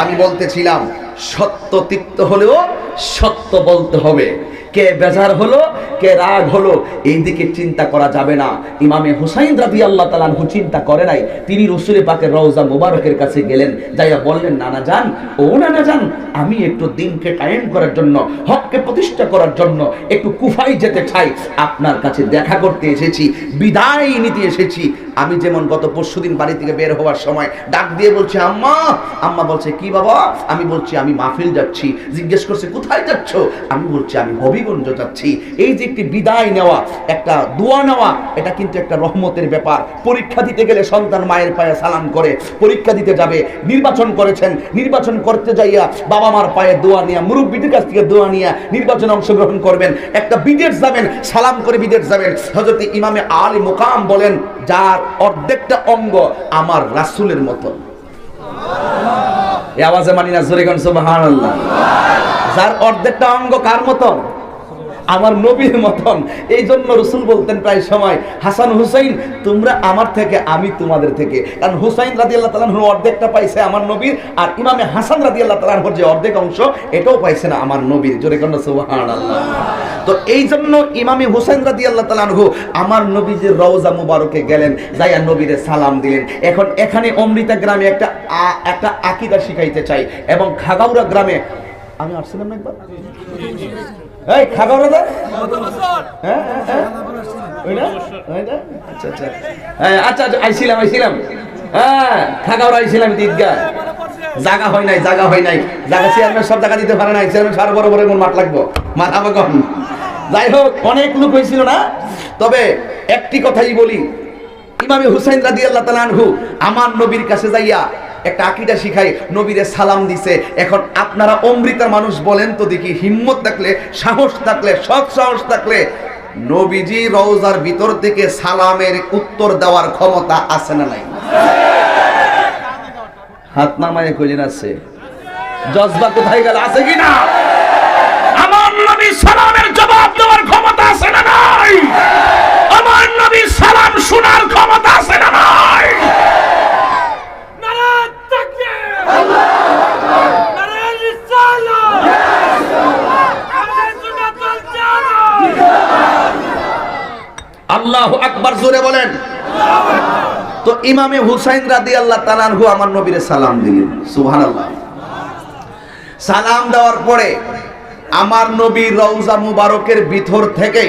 আমি বলতেছিলাম সত্য তিক্ত হলেও সত্য বলতে হবে। কে বেজার হলো, কে রাগ হলো এই দিকে চিন্তা করা যাবে না। ইমামে হুসাইন রাদি আল্লাহ তালানহু চিন্তা করে নাই। তিনি রসুলের পাকের রওজা মুবারকের কাছে গেলেন, যাইয়া বললেন, নানা যান ও নানা যান আমি একটু দিনকে কায়েম করার জন্য, হককে প্রতিষ্ঠা করার জন্য একটু কুফাই যেতে চাই। আপনার কাছে দেখা করতে এসেছি, বিদায় নিতে এসেছি। আমি যেমন গত পরশুদিন বাড়ি থেকে বের হওয়ার সময় ডাক দিয়ে বলছি, আম্মা আম্মা বলছে, কি বাবা? আমি বলছি, আমি মাহফিল যাচ্ছি। জিজ্ঞেস করছে, কোথায় যাচ্ছ? আমি বলছি, আমি হবিগঞ্জ যাচ্ছি এই যে একটি বিদায় নেওয়া, একটা দোয়া নেওয়া, এটা কিন্তু একটা রহমতের ব্যাপার। পরীক্ষা দিতে গেলে সন্তান মায়ের পায়ে সালাম করে, পরীক্ষা দিতে যাবে, নির্বাচন করেছেন, নির্বাচন করতে যাইয়া বাবা মার পায়ে দোয়া নিয়ে, মুরব্বীদের কাছ থেকে দোয়া নিয়ে নির্বাচনে অংশগ্রহণ করবেন। একটা বিদেশ যাবেন, সালাম করে বিদেশ যাবেন। হজরত ইমামে আলী মোকাম বলেন, যার অর্ধেকটা অঙ্গ আমার রাসুলের মতন। আওয়াজে মানি না, জোরে গান, সুবহানাল্লাহ। যার অর্ধেকটা অঙ্গ কার মতন? আমার নবীর মতন। এই জন্য রসুল বলতেন প্রায় সময়, হাসান হুসাইন, তোমরা আমার থেকে, আমি তোমাদের থেকে। কারণ হুসাইন রাজি আল্লাহ তালাহুর অর্ধেকটা পাইছে আমার নবীর, আর ইমামে হাসান রাজি আল্লাহ তালাহুর যে অর্ধেক অংশ, এটাও পাইছে না আমার নবীর। জোরে কন্যা সুবহান তো এই জন্য ইমামে হুসাইন রাজি আল্লাহ তালাহু আমার নবী যে রওজা মুবারকে গেলেন, যাইয়া নবীরে সালাম দিলেন। এখন এখানে অমৃতা গ্রামে একটা একটা আকিদা শিখাইতে চাই, এবং খাগাউরা গ্রামে, আমি আসছিলাম একবার? এই খাগাউরা দা হ্যাঁ হ্যাঁ, হ্যাঁ? আচ্ছা আচ্ছা। আচ্ছা আচ্ছা আইছিলাম আইছিলাম। হ্যাঁ খাগাউরা আইছিলাম ঈদগা জায়গা হয় নাই জায়গা হয় নাই। জায়গা চেয়ারম্যান সব জায়গা দিতে পারে নাই। চেয়ারম্যান সার বড় বড় এমন মাঠ লাগবো। মাঠ আমার কম যাই হোক অনেক লোক হয়েছিল না? তবে একটি কথাই বলি। ইমামে হুসাইন রাদি আল্লাহ তালানহু আমার নবীর কাছে যাইয়া একটা আকিদা শিখাই, নবীরে সালাম দিছে। এখন আপনারা অমৃতার মানুষ বলেন তো দেখি, হিম্মত থাকলে, সাহস থাকলে, সৎ সাহস থাকলে, নবীজি রওজার ভিতর থেকে সালামের উত্তর দেওয়ার ক্ষমতা আছে না নাই? হাত নামায় কইলেন আছে। জজবা কোথায় গেল, আছে কি না? আমার নবী সালামের জবাব দেওয়ার ক্ষমতা আছে না নাই? আমার নবী সালাম শোনার ক্ষমতা আছে না নাই? আল্লাহ আকবার জোরে বলেন। তো ইমামে হুসাইন রাদি আল্লাহ তালানহু আমার নবীরে সালাম দিলেন। সুহান আল্লাহ সালাম দেওয়ার পরে আমার নবী রওজা মুবারকের ভিতর থেকে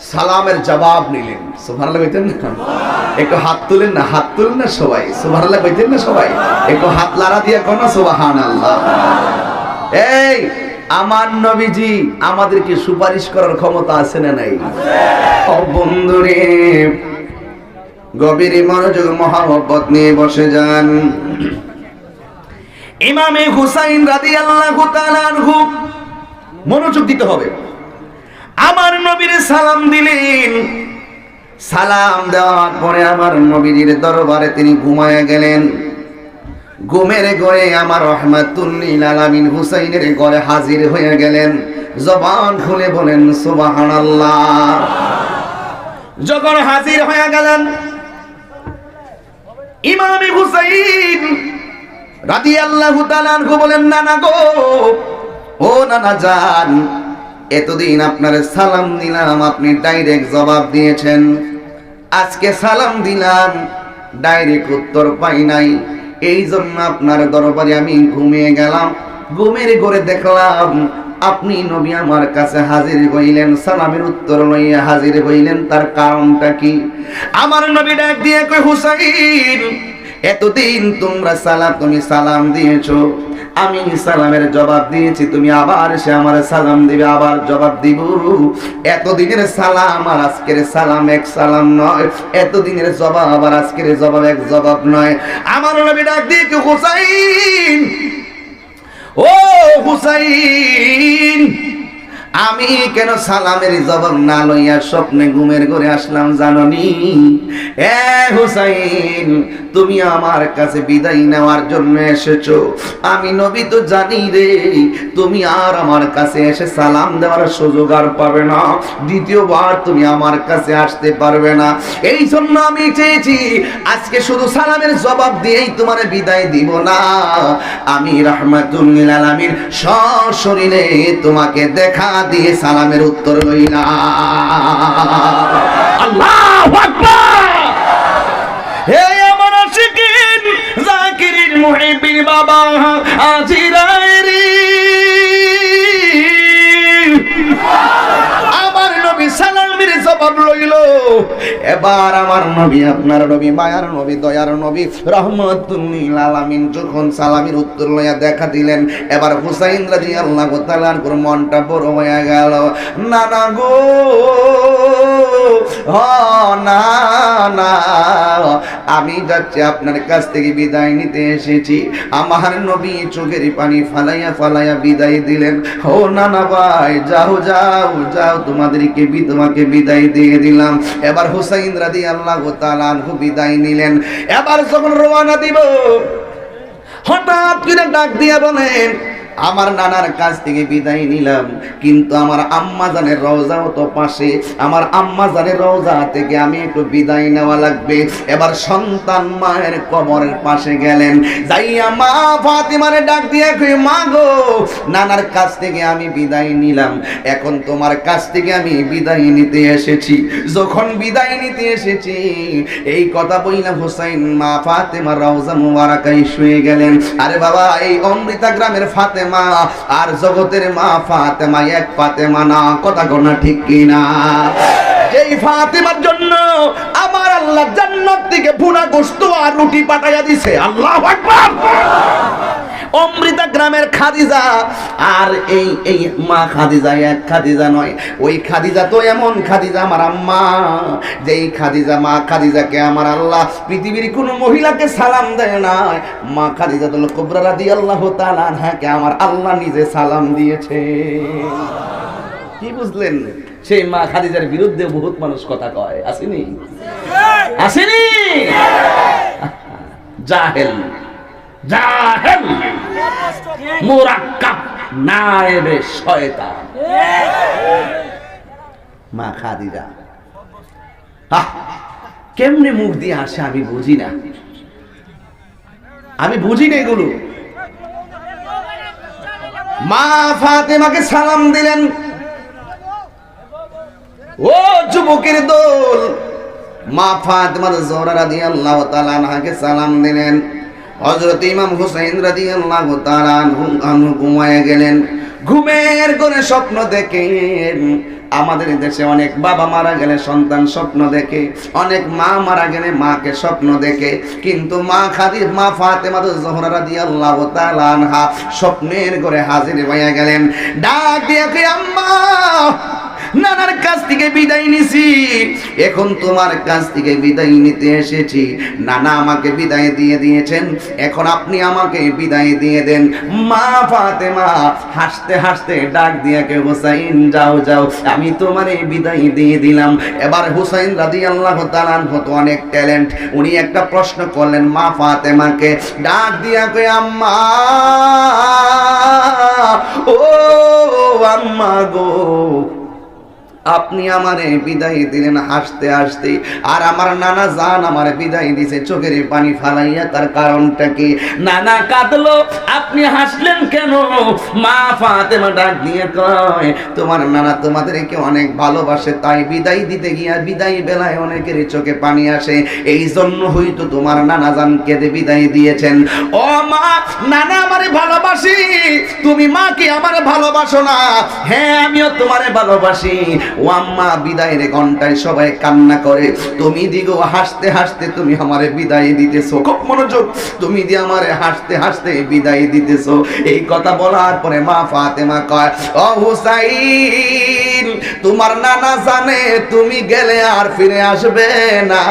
সালামের জবাব নিলেন। সুবহানাল্লাহ কইতেন না? একটু হাত তুলেন না, হাত তুলেন না সবাই। সুবহানাল্লাহ কইতেন না সবাই? একটু হাত লাড়া দিয়ে কোন সুবহানাল্লাহ। এই, আমার নবীজি আমাদেরকে সুপারিশ করার ক্ষমতা আছে না নাই? বন্ধুরে গভীর মনোযোগ মহামব্বত নিয়ে বসে যান। ইমামে হুসাইন রাদিয়াল্লাহু তাআলা মনোযোগ দিতে হবে। আমার নবীর সালাম দিলেন। সালাম দেওয়ার পরে আমার নবীজির দরবারে তিনি ঘুমায়া গেলেন। ঘুমের ঘরে আমার রহমাতুল্লিল আলামিন হুসাইনের ঘরে হাজির হয়ে গেলেন। জবান খুলে বলেন, সুবহানাল্লাহ। যখন হাজির হয়ে গেলেন, ইমামে হুসাইন তাআলা আনহু বলেন, নানা গো, ও নানা যান এতদিন আপনার সালাম দিলাম, আপনি ডাইরেক্ট জবাব দিয়েছেন। আজকে সালাম দিলাম ডাইরেক্ট উত্তর পাই নাই। এই জন্য আপনার দরবারে আমি ঘুমিয়ে গেলাম। ঘুমের ঘরে দেখলাম, আপনি নবী আমার কাছে হাজির হইলেন, সালামের উত্তর লইয়া হাজির হইলেন। তার কারণটা কি? আমার নবী ডাক দিয়ে কই হুসাইন এতদিন তোমরা সালাম, তুমি সালাম দিয়েছ। আমি সালামের জবাব দিয়েছি, তুমি আবার সে আমার সালাম দিবে, আবার জবাব দিব। এতদিনের সালাম আর আজকের সালাম এক সালাম নয়। এতদিনের জবাব আবার আজকের জবাব এক জবাব নয়। আমার নবী ডাক দিয়ে কি, হুসাইন? ও হুসাইন! আমি কেন সালামের জবাব না লইয়া স্বপ্নে ঘুমের ঘরে আসলাম জাননি? এ হুসাইন, তুমি আমার কাছে বিদায় নেওয়ার জন্য এসেছ। আমি নবী তো জানি রে, তুমি আর আমার কাছে এসে সালাম দেওয়ার সুযোগ আর পাবে না। দ্বিতীয়বার তুমি আমার কাছে আসতে পারবে না। এই জন্য আমি চেয়েছি, আজকে শুধু সালামের জবাব দিয়েই তোমার বিদায় দিব না। আমি রহমাতুল্লিল আলামিন সশরীরে তোমাকে দেখা দিয়ে সালামের উত্তর হে আমার আশিকিন, জাকিরিন মুহিবিন বাবা আজিরাইরি আমার নবী সালামের জবাব লইল এবার আমার নবী, আপনার নবী, মায়ার নবী, দয়ার নবী, রহমতুল্লিল আলামিন যখন সালামের উত্তর লইয়া দেখা দিলেন, এবার হুসাইন রাদিয়াল্লাহু তাআলার পুরো মনটা বড় হয়ে গেল। না না গো না আমি যাচ্ছি আপনার কাছ থেকে বিদায় নিতে এসেছি। আমার নবী চোখের পানি ফালাইয়া ফালাইয়া বিদায় দিলেন। ও না না ভাই, যাও যাও যাও, তোমাদেরকে তোমাকে বিদায় দিয়ে দিলাম। এবার হুসাইন রাদি আল্লাহ তালানহু বিদায় নিলেন। এবার যখন রোয়ানা দিব হঠাৎ করে ডাক দিয়ে বলেন আমার নানার কাছ থেকে বিদায় নিলাম। কিন্তু আমার আম্মা জানের রওজাও তো পাশে। আমার আম্মা জানের রওজা থেকে আমি একটু বিদায় নেওয়া লাগবে। এবার সন্তান মায়ের কবরের পাশে গেলেন। যাইয়া মা ফাতিমারে ডাক দিয়ে কই, মা গো, নানার কাছ থেকে আমি বিদায় নিলাম। এখন তোমার কাছ থেকে আমি বিদায় নিতে এসেছি। যখন বিদায় নিতে এসেছি, এই কথা বললাম হোসাইন মা ফাতেমা রওজা মুবারাকাই শুয়ে গেলেন। আরে বাবা, এই অমৃতা গ্রামের ফাতেমা আর জগতের মা ফাতেমা, এক ফাতেমা না, কথা গোনা ঠিক কিনা? এই ফাতেমার জন্য আমার আল্লাহ জান্নাত থেকে ভুনা গোস্ত আর রুটি পাঠাইয়া দিছে, আল্লাহ আকবার। অমৃতা গ্রামের খাদিজা। আর এই এই মা খাদিজা এক খাদিজা নয়। ওই খাদিজা তো এমন খাদিজা আমার আম্মা। যেই খাদিজা মা খাদিজাকে আমার আল্লাহ পৃথিবীর কোন মহিলাকে সালাম দেয় না। মা খাদিজা তো কুবরা রাদিয়াল্লাহু তাআলা আনহাকে আমার আল্লাহ নিজে সালাম দিয়েছে। কি বুঝলেন? সেই মা খাদিজার বিরুদ্ধে বহুত মানুষ কথা কয়। আসেনি! আসেনি? জাহেল। জাহেল। মুরাক্কাব নায়েবে শয়তান। মা খাদিজা। কেমনে মুখ দিয়ে আসে আমি বুঝি না। আমি বুঝি না এগুলো। মা ফাতেমাকে সালাম দিলেন। ও যুবকের দোল। মা ফাতেমার জোহরা রাদিয়াল্লাহু তাআলা আনহাকে সালাম দিলেন। হযরত ইমাম হুসাইন আনহু আনহু ঘুমায় গেলেন। ঘুমের করে স্বপ্ন দেখেন। আমাদের দেশে অনেক বাবা মারা গেলে সন্তান স্বপ্ন দেখে, অনেক মা মারা গেলে মাকে স্বপ্ন দেখে। কিন্তু মা খাদি মা ফাতে তো জোহরা তাআলা আনহা স্বপ্নের করে হাজির হয়ে গেলেন। ডাক দিয়ে আম্মা নানার কাছ থেকে বিদায় নিছি। এখন তোমার কাছ থেকে বিদায় নিতে এসেছি। নানা আমাকে বিদায় দিয়ে দিয়েছেন। এখন আপনি আমাকে বিদায় দিয়ে দেন। মা ফাতেমা, হাসতে হাসতে ডাক দিয়ে কে, হুসাইন, যাও যাও। আমি তোমারে বিদায় দিয়ে দিলাম। এবার হুসাইন রাদি আল্লাহ তালান হতো অনেক ট্যালেন্ট। উনি একটা প্রশ্ন করলেন মা ফাতেমাকে। ডাক দিয়া কে আম্মা, ও আম্মা গো আপনি আমারে বিদায় দিলেন হাসতে হাসতে আর আমার নানা জান আমার বিদায় দিছে, চোখের পানি ফালাইয়া তার কারণটা কি? নানা কাঁদলো, আপনি হাসলেন কেন? মা ফাতেমা ডাক দিয়ে কয়, তোমার নানা তোমাদেরকে অনেক ভালোবাসে, তাই বিদায় দিতে গিয়া বিদায় বেলায় অনেকের চোখে পানি আসে। এই জন্য হয়তো তোমার নানা জান কেঁদে বিদায় দিয়েছেন। ও মা, নানা আমারে ভালোবাসি, তুমি মা কি আমারে ভালোবাসো না? হ্যাঁ আমিও তোমারে ভালোবাসি। ও বিদায় বিদায়ের ঘন্টায় সবাই কান্না করে। তুমি দিগো, হাসতে হাসতে তুমি আমারে বিদায় দিতেছো। খুব মনোযোগ। তুমি দি আমারে হাসতে হাসতে বিদায় দিতেছো। এই কথা বলার পরে মা ফাতেমা কয়, ও হুসাইন তোমার নানা জানে তুমি গেলে আর ফিরে আসবে না।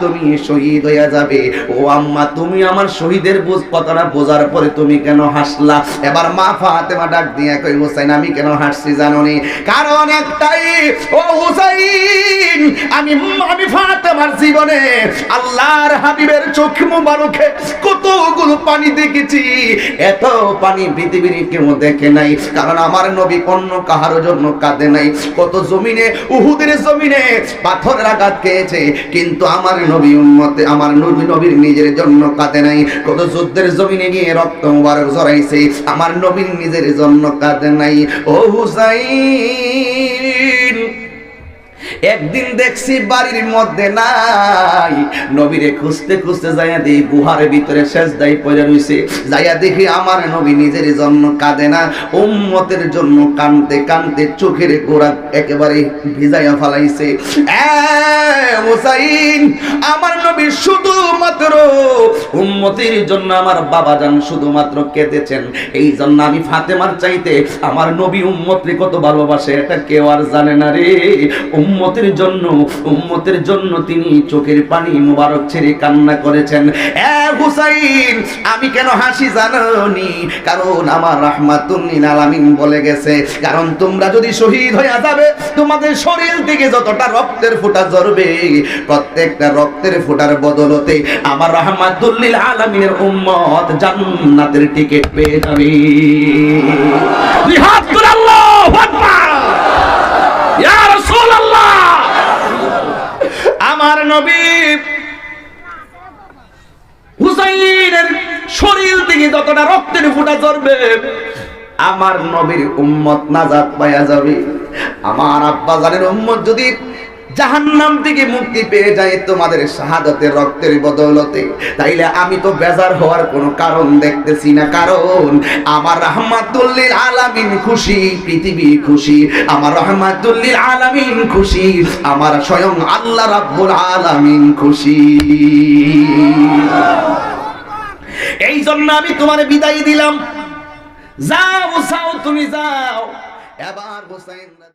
তুমি শহীদ হইয়া যাবে। ও আম্মা, তুমি আমার শহীদের বুঝ কথাটা বোঝার পরে তুমি কেন হাসলা? এবার মা ফাতেমা ডাক দিয়া কই হোসেন আমি কেন হাসছি জানোনি? কারণ একটাই, ও হুসাইন, আমি আমি ফাতেমার জীবনে আল্লাহর হাবিবের চোখ মুবারকে কতগুলো পানি দেখেছি। এত পানি পৃথিবীর কেউ দেখে নাই। কারণ আমার নবী অন্য কাহার জন্য কাঁদে নাই। কত জমিনে, উহুদের জমিনে পাথরের আঘাত খেয়েছে, কিন্তু আমার নবী উম্মতে, আমার নবী নবীর নিজের জন্য কাঁদে নাই। কত যুদ্ধের জমিনে গিয়ে রক্ত মুবারক জড়াইছে আমার নবীর নিজের জন্য কাঁদে নাই। ও হুসাইন! একদিন দেখছি বাড়ির মধ্যে নাই। নবীরে খুঁজতে খুঁজতে যাইয়া দেখি গুহার ভিতরে শেষ দাই পড়ে রইছে। যাইয়া দেখি আমার নবী নিজের জন্য কাঁদে না, উম্মতের জন্য কানতে কানতে চোখের গোড়া একেবারে ভিজাইয়া ফালাইছে। আমার নবী শুধুমাত্র উম্মতের জন্য আমার বাবা যান শুধুমাত্র কেঁদেছেন। এই জন্য আমি ফাতেমার চাইতে আমার নবী উম্মতকে কত ভালোবাসে, এটা কেউ আর জানে না রে। উম্মতের জন্য উম্মতের জন্য তিনি চোখের পানি মুবারক ছেড়ে কান্না করেছেন। এ হুসাইন, আমি কেন হাসি জানি কারণ আমার রাহমাতুল্লিল আলামিন বলে গেছে, কারণ তোমরা যদি শহীদ হয়ে যাবে, তোমাদের শরীর থেকে যতটা রক্তের ফোঁটা ঝরবে, প্রত্যেকটা রক্তের ফোঁটার বদলতে আমার রাহমাতুল্লিল আলামিনের উম্মত জান্নাতের টিকিট পেয়ে যাবে। তুলে আল্লাহু আকবার। ইয়া রাসূলুল্লাহ আমার নবী। হুসাইনের শরীর থেকে যতটা রক্তের ফুটা ঝরবে, আমার নবীর উম্মত নাজাত পাইয়া যাবে। আমার আব্বা জানের উম্মত যদি জাহান্নাম থেকে মুক্তি পেয়ে যায় তোমাদের শাহাদাতের রক্তের বদৌলতে। তাইলে আমি তো বেজার হওয়ার কোনো কারণ দেখতেছি না। কারণ আমার রহমাতুল্লিল আলামিন খুশি, পৃথিবী খুশি। আমার রহমাতুল্লিল আলামিন খুশি, আমার স্বয়ং আল্লাহ রাব্বুল আলামিন খুশি। এই জন্য আমি তোমার বিদায় দিলাম। যাও যাও, তুমি যাও। এবার হুসাইন